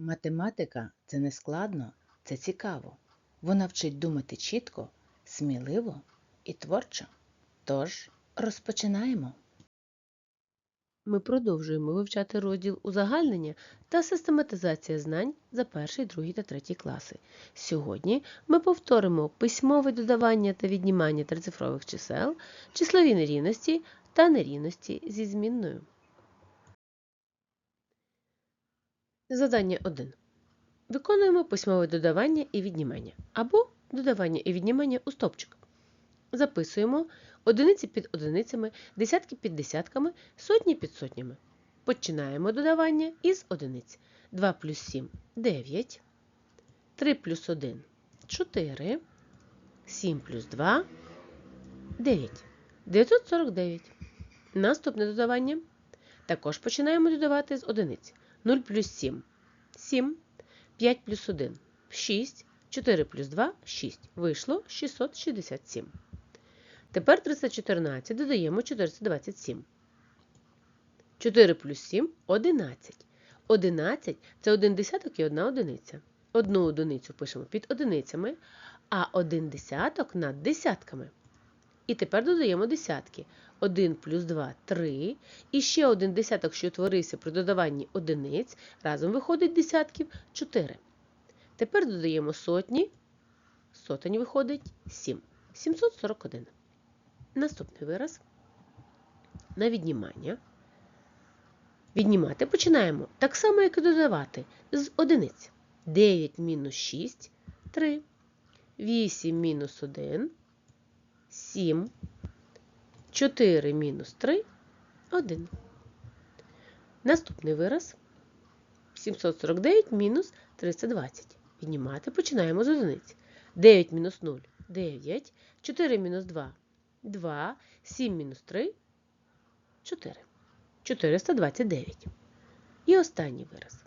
Математика це не складно, це цікаво. Вона вчить думати чітко, сміливо і творчо. Тож розпочинаємо. Ми продовжуємо вивчати розділ узагальнення та систематизація знань за перший, другий та третій класи. Сьогодні ми повторимо письмове додавання та віднімання трицифрових чисел, числові нерівності та нерівності зі змінною. Задання 1. Виконуємо письмове додавання і віднімання або додавання і віднімання у стопчик. Записуємо одиниці під одиницями, десятки під десятками, сотні під сотнями. Починаємо додавання із одиниць. 2 плюс 7 – 9, 3 плюс 1 – 4, 7 плюс 2 – 9. 949. Наступне додавання. Також починаємо додавати з одиниць. 0 плюс 7 – 7, 5 плюс 1 – 6, 4 плюс 2 – 6. Вийшло 667. Тепер 314 додаємо 427. 4 плюс 7 – 11. 11 – це 1 десяток і 1 одиниця. Одну одиницю пишемо під одиницями, а 1 десяток над десятками. І тепер додаємо десятки. 1 плюс 2 – 3. І ще один десяток, що утворився при додаванні одиниць, разом виходить десятків 4. Тепер додаємо сотні. Сотень виходить 7. 741. Наступний вираз. На віднімання. Віднімати починаємо так само, як і додавати, з одиниць. 9 мінус 6 – 3. 8 мінус 1 – 7. 4 мінус 3 – 1. Наступний вираз. 749 мінус 320. Віднімати починаємо з одиниць. 9 мінус 0 – 9. 4 мінус 2 – 2. 7 мінус 3 – 4. 429. І останній вираз.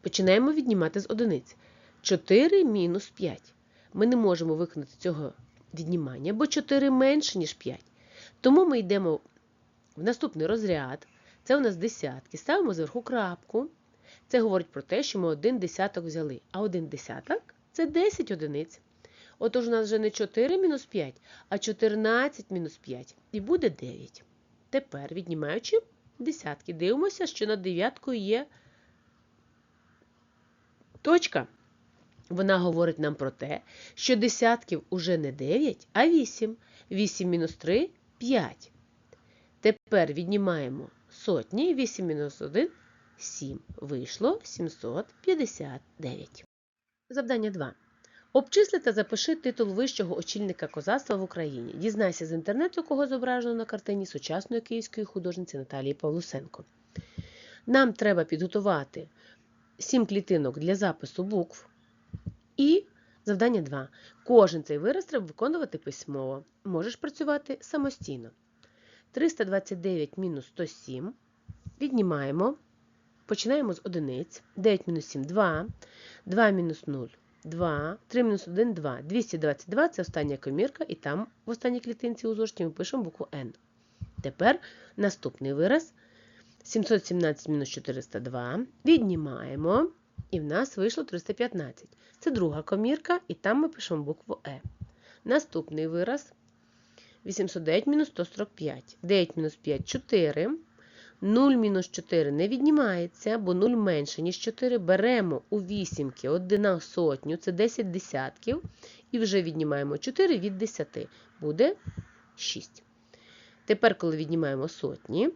Починаємо віднімати з одиниць. 4 мінус 5. Ми не можемо виконати цього віднімання, бо 4 менше, ніж 5. Тому ми йдемо в наступний розряд. Це у нас десятки. Ставимо зверху крапку. Це говорить про те, що ми один десяток взяли. А один десяток це 10 одиниць. Отож, у нас вже не 4 мінус 5, а 14 мінус 5. І буде 9. Тепер, віднімаючи десятки, дивимося, що над дев'яткою є точка. Вона говорить нам про те, що десятків уже не 9, а 8. 8 мінус 3 – 5. Тепер віднімаємо сотні. 8 мінус 1 – 7. Вийшло 759. Завдання 2. Обчисли та запиши титул вищого очільника козацтва в Україні. Дізнайся з інтернету, кого зображено на картині сучасної київської художниці Наталії Павлусенко. Нам треба підготувати 7 клітинок для запису букв. І завдання 2. Кожен цей вираз треба виконувати письмово. Можеш працювати самостійно. 329 мінус 107. Віднімаємо. Починаємо з одиниць. 9 мінус 7 – 2. 2 мінус 0 – 2. 3 мінус 1 – 2. 222 – це остання комірка, і там в останній клітинці у зошиті ми пишемо букву N. Тепер наступний вираз. 717 мінус 402. Віднімаємо. І в нас вийшло 315. Це друга комірка, і там ми пишемо букву Е. Наступний вираз 809 мінус 145. 9 мінус 5 4. 0 мінус 4 не віднімається, бо 0 менше, ніж 4. Беремо у вісімки 1 сотню, це 10 десятків. І вже віднімаємо 4 від 10. Буде 6. Тепер, коли віднімаємо сотні,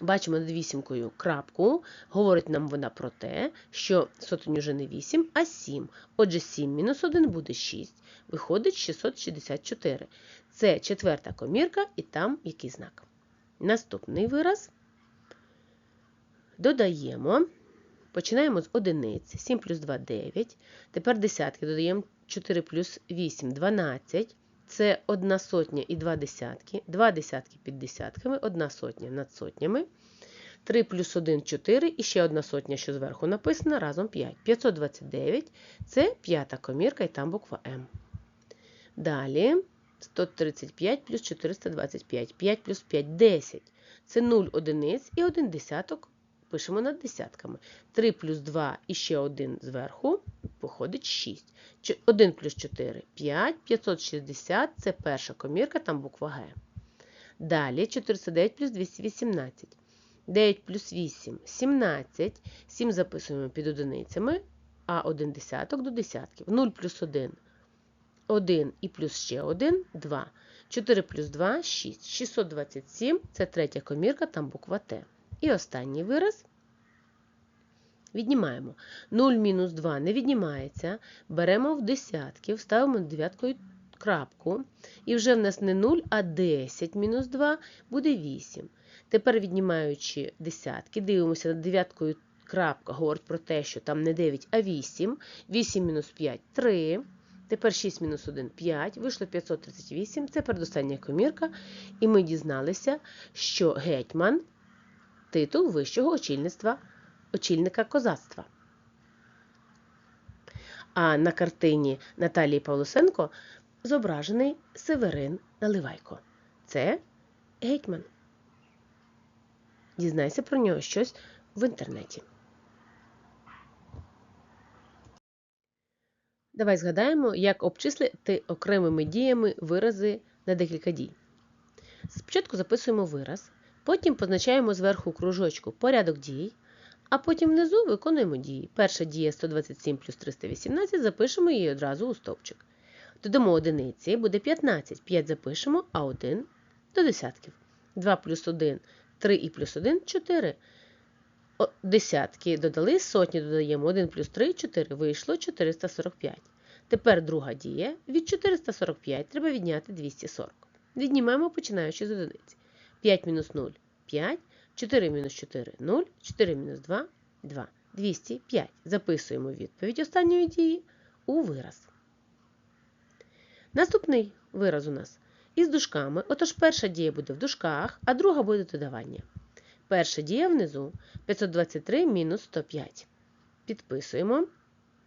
бачимо над вісімкою крапку, говорить нам вона про те, що сотень уже не 8, а 7. Отже, 7 мінус 1 буде 6. Виходить 664. Це четверта комірка, і там який знак. Наступний вираз. Додаємо. Починаємо з одиниць. 7 плюс 2 – 9. Тепер десятки додаємо 4 плюс 8 – 12. Це одна сотня і два десятки. Два десятки під десятками, одна сотня над сотнями. 3 плюс 1 – 4. І ще одна сотня, що зверху написана, разом 5. 529 – це п'ята комірка, і там буква М. Далі 135 плюс 425. 5 плюс 5 – 10. Це 0 одиниць і 1 десяток пишемо над десятками. 3 плюс 2 і ще 1 зверху виходить 6. 1 плюс 4 5, 560 це перша комірка, там буква Г. Далі 409 плюс 218. 9 плюс 8 17. 7 записуємо під одиницями, а 1 десяток до десятків. 0 плюс 1 1 і плюс ще 1 2. 4 плюс 2 6. 627 це третя комірка, там буква Т. І останній вираз. Віднімаємо. 0 мінус 2 не віднімається. Беремо в десятки, ставимо дев'яткою крапку. І вже в нас не 0, а 10 мінус 2 буде 8. Тепер, віднімаючи десятки, дивимося над дев'яткою крапка, говорить про те, що там не 9, а 8. 8 мінус 5 3. Тепер 6 мінус 1 5. Вийшло 538. Це передостання комірка. І ми дізналися, що гетьман титул вищого очільництва, очільника козацтва. А на картині Наталії Павлусенко зображений Северин Наливайко. Це гетьман. Дізнайся про нього щось в інтернеті. Давай згадаємо, як обчислити окремими діями вирази на декілька дій. Спочатку записуємо вираз, потім позначаємо зверху кружочку порядок дій, а потім внизу виконуємо дії. Перша дія 127 плюс 318, запишемо її одразу у стовпчик. Додамо одиниці, буде 15, 5 запишемо, а 1 до десятків. 2 плюс 1 3 і плюс 1 4. Десятки додали, сотні додаємо 1 плюс 3 4, вийшло 445. Тепер друга дія. Від 445 треба відняти 240. Віднімаємо, починаючи з одиниці. 5 мінус 0 5, 4 мінус 4 0, 4 мінус 2 2. 205. Записуємо відповідь останньої дії у вираз. Наступний вираз у нас із дужками. Отож, перша дія буде в дужках, а друга буде додавання. Перша дія внизу 523 мінус 105. Підписуємо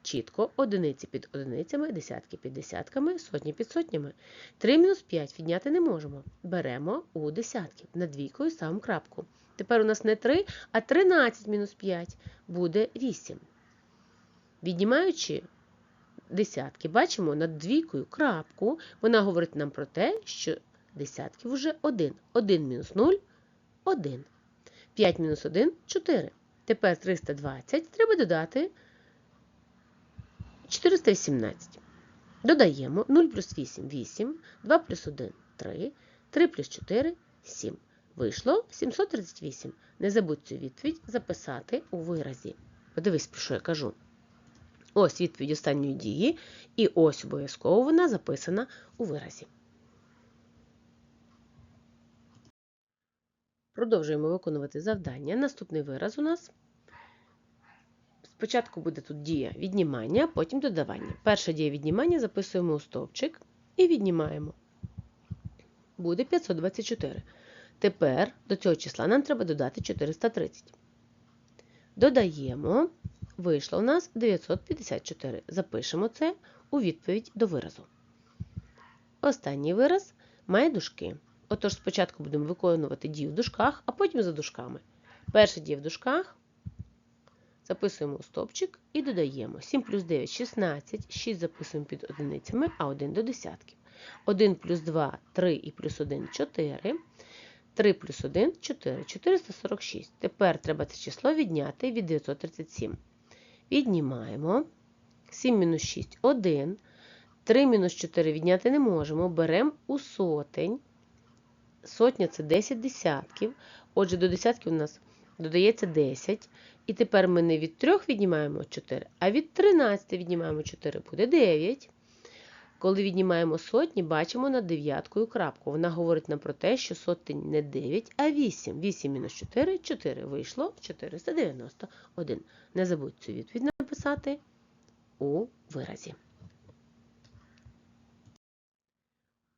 чітко одиниці під одиницями, десятки під десятками, сотні під сотнями. 3 мінус 5 відняти не можемо. Беремо у десятки. Над двійкою ставимо крапку. Тепер у нас не 3, а 13 мінус 5 буде 8. Віднімаючи десятки, бачимо над двійкою крапку. Вона говорить нам про те, що десятків вже 1. 1 мінус 0 1. 5 мінус 1 4. Тепер 320 треба додати 418. Додаємо 0 плюс 8 8, 2 плюс 1 3, 3 плюс 4 7. Вийшло 738. Не забудь цю відповідь записати у виразі. Подивись, про що я кажу. Ось відповідь останньої дії, і ось обов'язково вона записана у виразі. Продовжуємо виконувати завдання. Наступний вираз у нас. Спочатку буде тут дія віднімання, потім додавання. Перша дія віднімання записуємо у стовпчик і віднімаємо. Буде 524. Тепер до цього числа нам треба додати 430. Додаємо, вийшло у нас 954. Запишемо це у відповідь до виразу. Останній вираз має дужки. Отож, спочатку будемо виконувати дію в дужках, а потім за дужками. Перша дія в дужках. Записуємо стопчик і додаємо 7 плюс 9 16, 6 записуємо під одиницями, а 1 до десятків. 1 плюс 2 3 і плюс 1 4. 3 плюс 1 4, 446. Тепер треба це число відняти від 937. Віднімаємо. 7 мінус 6 1. 3 мінус 4 відняти не можемо. Беремо у сотень. Сотня це 10 десятків. Отже, до десятків у нас додається 10. І тепер ми не від 3 віднімаємо 4, а від 13 віднімаємо 4, буде 9. Коли віднімаємо сотні, бачимо над дев'яткою крапку. Вона говорить нам про те, що сотень не 9, а 8. 8 мінус 4 4. Вийшло 491. Не забудь цю відповідь написати у виразі.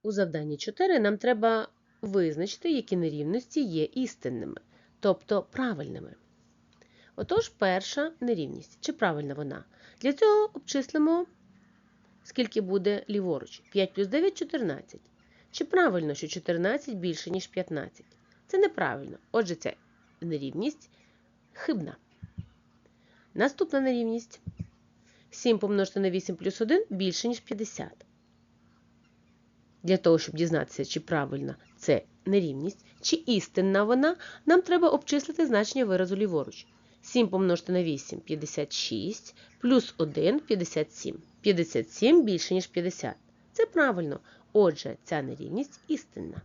У завданні 4 нам треба визначити, які нерівності є істинними, тобто правильними. Отож, перша нерівність. Чи правильна вона? Для цього обчислимо, скільки буде ліворуч. 5 плюс 9 14. Чи правильно, що 14 більше, ніж 15? Це неправильно. Отже, ця нерівність хибна. Наступна нерівність. 7 помножити на 8 плюс 1 більше, ніж 50. Для того, щоб дізнатися, чи правильна це нерівність, чи істинна вона, нам треба обчислити значення виразу ліворуч. 7 помножити на 8 – 56, плюс 1 – 57. 57 більше, ніж 50. Це правильно. Отже, ця нерівність істинна.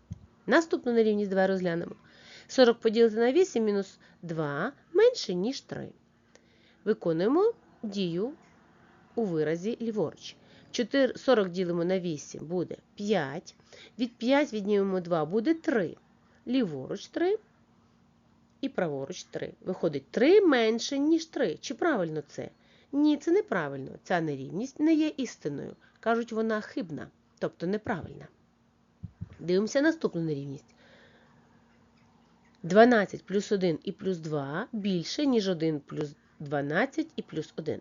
Наступну нерівність давай розглянемо. 40 поділити на 8 мінус 2 менше, ніж 3. Виконуємо дію у виразі ліворуч. 4, 40 ділимо на 8 буде 5. Від 5 віднімемо 2 буде 3. Ліворуч 3 і праворуч 3. Виходить 3 менше, ніж 3. Чи правильно це? Ні, це неправильно. Ця нерівність не є істинною. Кажуть, вона хибна, тобто неправильна. Дивимося наступну нерівність. 12 плюс 1 і плюс 2 більше, ніж 1 плюс 12 і плюс 1.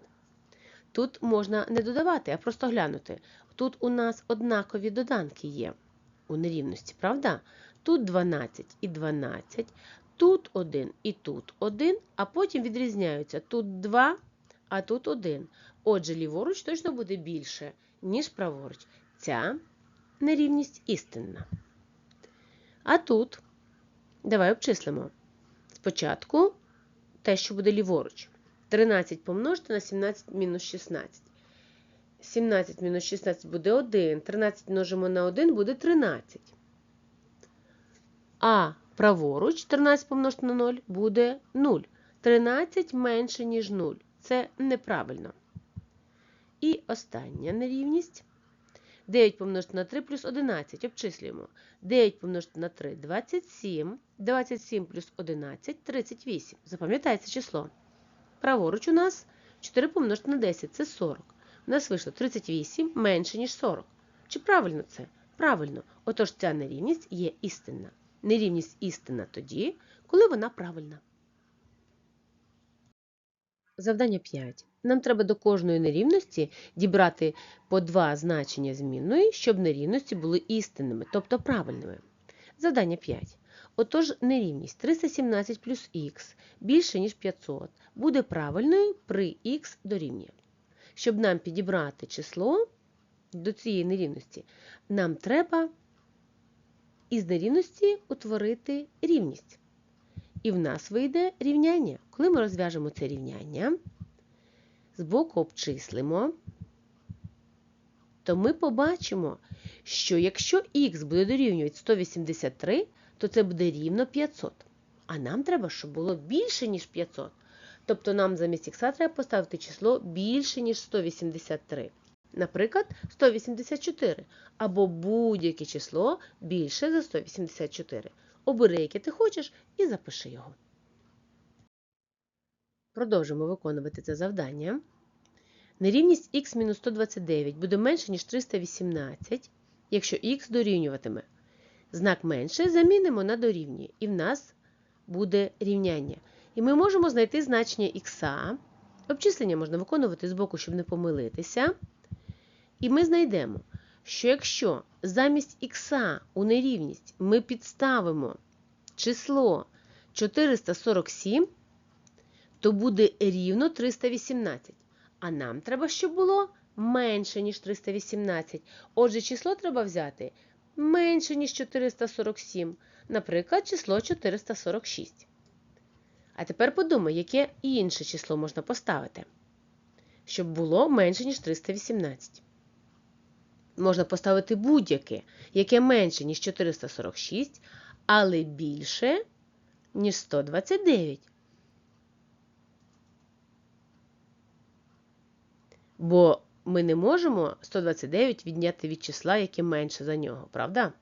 Тут можна не додавати, а просто глянути. Тут у нас однакові доданки є у нерівності, правда? Тут 12 і 12, тут 1 і тут 1, а потім відрізняються тут 2, а тут 1. Отже, ліворуч точно буде більше, ніж праворуч. Ця нерівність істинна. А тут, давай обчислимо. Спочатку те, що буде ліворуч. 13 помножити на 17 мінус 16. 17 мінус 16 буде 1. 13 множимо на 1 буде 13. А праворуч 13 помножити на 0 буде 0. 13 менше, ніж 0. Це неправильно. І остання нерівність. 9 помножити на 3 плюс 11. Обчислюємо. 9 помножити на 3 – 27. 27 плюс 11 – 38. Запам'ятайте число. Праворуч у нас 4 помножити на 10 – це 40. У нас вийшло 38 менше, ніж 40. Чи правильно це? Правильно. Отож, ця нерівність є істинна. Нерівність істинна тоді, коли вона правильна. Завдання 5. Нам треба до кожної нерівності дібрати по два значення змінної, щоб нерівності були істинними, тобто правильними. Завдання 5. Отож, нерівність 317 плюс х більше, ніж 500, буде правильною при х дорівнює. Щоб нам підібрати число до цієї нерівності, нам треба із нерівності утворити рівність. І в нас вийде рівняння. Коли ми розв'яжемо це рівняння, збоку обчислимо, то ми побачимо, що якщо х буде дорівнювати 183, то це буде рівно 500. А нам треба, щоб було більше, ніж 500. Тобто нам замість х треба поставити число більше, ніж 183. Наприклад, 184 або будь-яке число більше за 184. Обери, яке ти хочеш, і запиши його. Продовжимо виконувати це завдання. Нерівність х-129 буде менше, ніж 318, якщо х дорівнюватиме. Знак менше замінимо на дорівнює, і в нас буде рівняння. І ми можемо знайти значення х. Обчислення можна виконувати з боку, щоб не помилитися. І ми знайдемо, що якщо замість х у нерівність ми підставимо число 447, то буде рівно 318. А нам треба, щоб було менше, ніж 318. Отже, число треба взяти менше, ніж 447. Наприклад, число 446. А тепер подумай, яке інше число можна поставити, щоб було менше, ніж 318. Можна поставити будь-яке, яке менше, ніж 446, але більше, ніж 129. Бо ми не можемо 129 відняти від числа, яке менше за нього, правда?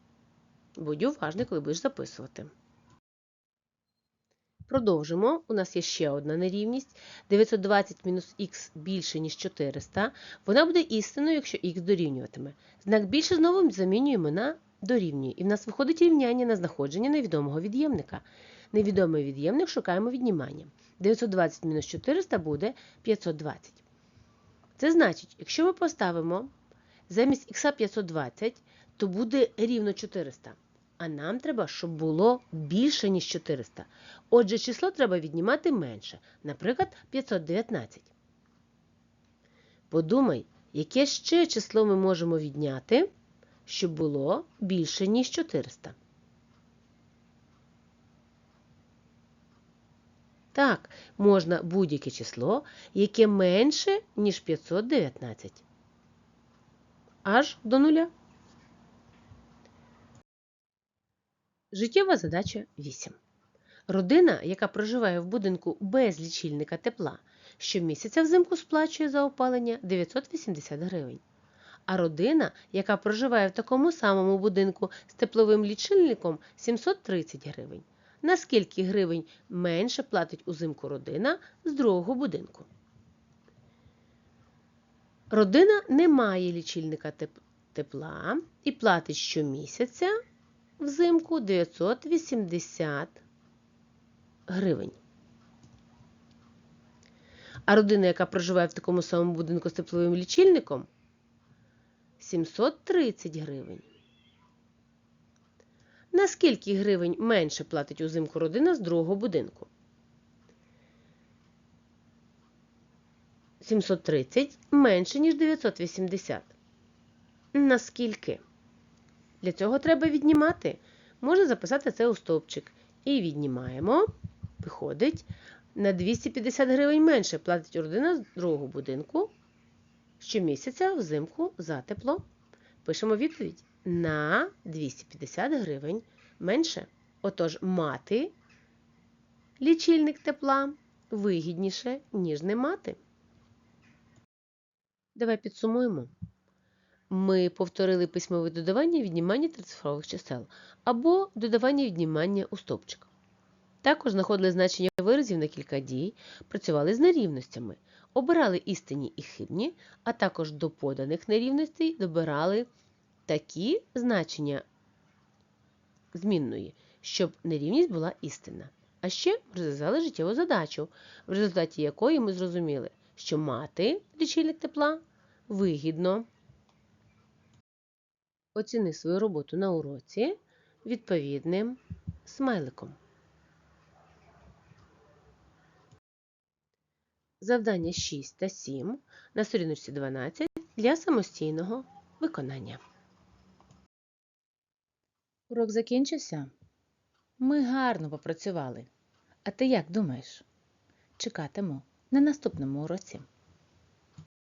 Будь уважний, коли будеш записувати. Продовжимо. У нас є ще одна нерівність. 920 мінус х більше, ніж 400. Вона буде істинною, якщо х дорівнюватиме. Знак більше знову замінюємо на дорівнює. І в нас виходить рівняння на знаходження невідомого від'ємника. Невідомий від'ємник шукаємо віднімання. 920 мінус 400 буде 520. Це значить, якщо ми поставимо замість х 520, то буде рівно 400. А нам треба, щоб було більше, ніж 400. Отже, число треба віднімати менше, наприклад, 519. Подумай, яке ще число ми можемо відняти, щоб було більше, ніж 400. Так, можна будь-яке число, яке менше, ніж 519. Аж до нуля. Життєва задача 8. Родина, яка проживає в будинку без лічильника тепла, щомісяця взимку сплачує за опалення 980 гривень. А родина, яка проживає в такому самому будинку з тепловим лічильником 730 гривень. На скільки гривень менше платить узимку родина з другого будинку? Родина не має лічильника тепла і платить щомісяця взимку 980 гривень. А родина, яка проживає в такому самому будинку з тепловим лічильником 730 гривень. На скільки гривень менше платить узимку родина з другого будинку? 730 менше, ніж 980. Наскільки? Для цього треба віднімати. Можна записати це у стовпчик. І віднімаємо. Виходить, на 250 гривень менше платить родина з другого будинку щомісяця взимку за тепло. Пишемо відповідь на 250 гривень менше. Отож, мати лічильник тепла вигідніше, ніж не мати. Давай підсумуємо. Ми повторили письмове додавання і віднімання трицифрових чисел або додавання і віднімання у стовпчик. Також знаходили значення виразів на кілька дій, працювали з нерівностями, обирали істинні і хибні, а також до поданих нерівностей добирали такі значення змінної, щоб нерівність була істинна. А ще розв'язали життєву задачу, в результаті якої ми зрозуміли, що мати лічильник тепла вигідно. Оціни свою роботу на уроці відповідним смайликом. Завдання 6 та 7 на сторіночці 12 для самостійного виконання. Урок закінчився. Ми гарно попрацювали. А ти як думаєш? Чекатиму на наступному уроці.